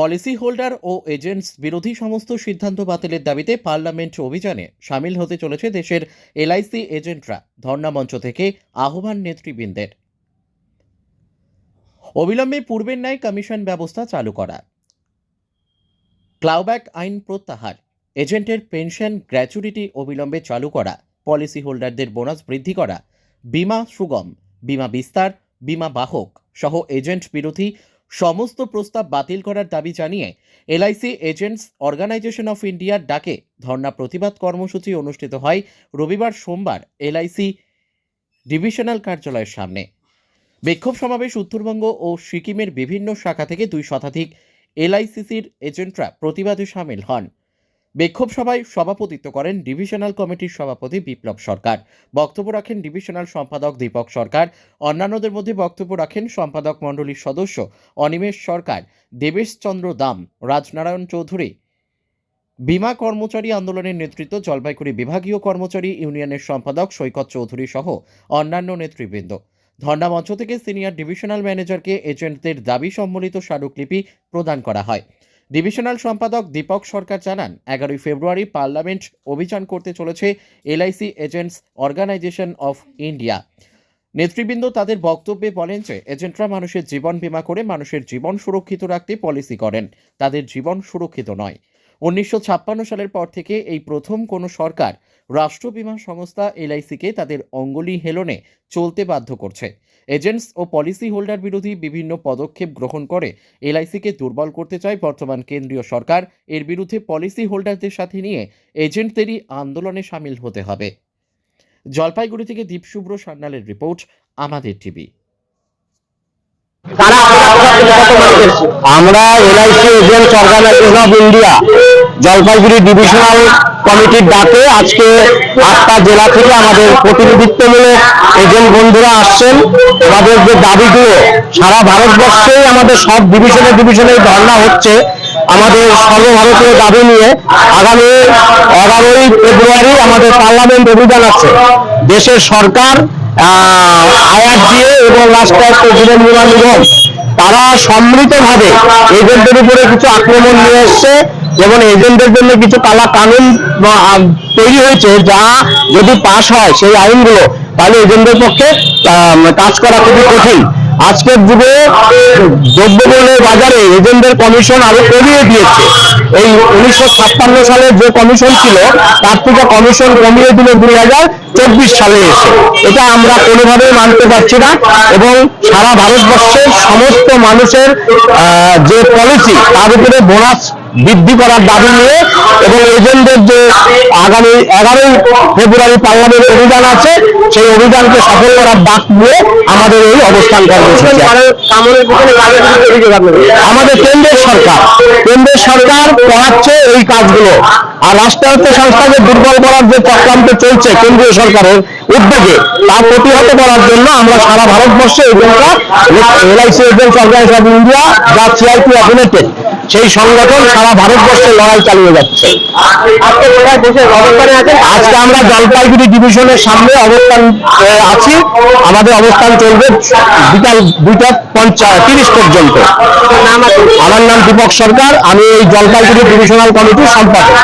Policy holder ও agents বিরোধী সমস্ত সিদ্ধান্ত বাতিলের দাবিতে পার্লামেন্ট অভিযানে সামিল হতে চলেছে দেশের এলআইসি এজেন্টরা, ধর্ণা মঞ্চ থেকে আহ্বান নেতৃবৃন্দের। অবিলম্বে পূর্বের ন্যায় কমিশন ব্যবস্থা চালু করা ক্লাউব্যাক আইন প্রত্যাহার, এজেন্টের পেনশন গ্র্যাচুইটি অবিলম্বে চালু করা, পলিসি হোল্ডারদের বোনাস বৃদ্ধি করা, বিমা সুগম, বিমা বিস্তার, বিমা বাহক সহ এজেন্ট বিরোধী সমস্ত প্রস্তাব বাতিল করার দাবি জানিয়ে এলআইসি এজেন্টস অর্গানাইজেশন অফ ইন্ডিয়ার ডাকে ধর্না প্রতিবাদ কর্মসূচি অনুষ্ঠিত হয় রবিবার সোমবার এলআইসি ডিভিশনাল কার্যালয়ের সামনে। বিক্ষোভ সমাবেশ উত্তরবঙ্গ ও সিকিমের বিভিন্ন শাখা থেকে দুই শতাধিক এলআইসিসির এজেন্টরা প্রতিবাদে সামিল হন। বিক্ষোভ সভায় সভাপতিত্ব করেন ডিভিশনাল কমিটির সভাপতি বিপ্লব সরকার। বক্তব্য রাখেন ডিভিশনাল সম্পাদক দীপক সরকার। অন্যান্যদের মধ্যে বক্তব্য রাখেন সম্পাদক মণ্ডলীর সদস্য অনিমেষ সরকার, দেবেশ চন্দ্র দাম, রাজনারায়ণ চৌধুরী। বিমা কর্মচারী আন্দোলনের নেতৃত্ব জলপাইগুড়ি বিভাগীয় কর্মচারী ইউনিয়নের সম্পাদক সৈকত চৌধুরী সহ অন্যান্য নেতৃবৃন্দ। ধর্ণা মঞ্চ থেকে সিনিয়র ডিভিশনাল ম্যানেজারকে এজেন্টদের দাবি সম্বলিত স্মারকলিপি প্রদান করা হয়। ডিভিশনাল সম্পাদক দীপক সরকার জানান, এগারোই ফেব্রুয়ারি পার্লামেন্ট অভিযান করতে চলেছে LIC Agents Organisation of India. নেতৃবৃন্দ তাদের বক্তব্যে বলেন যে, এজেন্টরা মানুষের জীবন বিমা করে মানুষের জীবন সুরক্ষিত রাখতে পলিসি করেন। তাদের জীবন সুরক্ষিত নয়। উনিশশো ছাপ্পান্ন সালের পর থেকে এই প্রথম কোনো সরকার রাষ্ট্র বীমা সংস্থা এলআইসিকে তাদের অঙ্গুলি হেলনে চলতে বাধ্য করছে। এজেন্টস ও পলিসি হোল্ডার বিরোধী বিভিন্ন পদক্ষেপ গ্রহণ করে এলআইসিকে দুর্বল করতে চায় বর্তমান কেন্দ্রীয় সরকার। এর বিরুদ্ধে পলিসি হোল্ডারদের সাথে নিয়ে এজেন্টদেরই আন্দোলনে সামিল হতে হবে। জলপাইগুড়ি থেকে দীপশুভ্র সান্যালের রিপোর্ট, আমাদের টিভি। আমরা LIC agent organisation of India Jalpaiguri divisional কমিটির ডাকে আজকে আটটা জেলা থেকে আমাদের প্রতিনিধিত্বমূলক এজেন্ট বন্ধুরা আসছেন। আমাদের যে দাবিগুলো, সারা ভারতবর্ষেই আমাদের সব ডিভিশনে ডিভিশনে ধর্ণা হচ্ছে। আমাদের সর্বভারতীয় দাবি নিয়ে আগামী এগারোই ফেব্রুয়ারি আমাদের পার্লামেন্ট অভিযান আছে। দেশের সরকার আইআরডিএ এবং রাষ্ট্রায়ত্ত জীবন তারা সম্মিলিতভাবে এজেন্টের উপরে কিছু আক্রমণ নিয়ে এসছে যেমন এজেন্টের জন্য কিছু কালা কানুন তৈরি হয়েছে যা যদি পাশ হয় সেই আইনগুলো, তাহলে এজেন্টের পক্ষে কাজ করা খুবই কঠিন। আজকের যুগে দ্রব্যমূল্যের বাজারে এজেন্টদের কমিশন আরও কমিয়ে দিয়েছে। এই উনিশশো ছাপ্পান্ন সালে যে কমিশন ছিল, তার থেকে কমিশন কমিয়ে দিল দুই হাজার চব্বিশ সালে এসে। এটা আমরা কোনোভাবেই মানতে পারছি না এবং সারা ভারতবর্ষের সমস্ত মানুষের যে পলিসি তার উপরে বোনাস বৃদ্ধি করার দাবি নিয়ে এবং এজেন্টদের যে আগামী এগারোই ফেব্রুয়ারি পার্লামেন্ট অভিযান আছে, সেই অভিযানকে সফল করার ডাক নিয়ে আমাদের এই অবস্থান আমাদের কেন্দ্রের সরকার কেন্দ্রের সরকার করাচ্ছে এই কাজগুলো। আর রাষ্ট্রায়ত্ত সংস্থাকে দুর্বল করার যে চক্রান্ত চলছে কেন্দ্রীয় সরকারের উদ্যোগে তা প্রতিহত করার জন্য আমরা সারা ভারতবর্ষে এজেন্টরা LIC Agents Organisation of India, যা সিআইপি অফিনেটেড সেই সংগঠন সারা ভারতবর্ষে লড়াই চালিয়ে যাচ্ছে। আজকে আমরা জলপাইগুড়ি ডিভিশনের সামনে অবস্থান আছি। আমাদের অবস্থান চলবে বিকাল দুইটা পঞ্চাশ তিরিশ পর্যন্ত। আমার নাম দীপক সরকার আমি এই জলপাইগুড়ি ডিভিশনাল কমিটির সম্পাদক।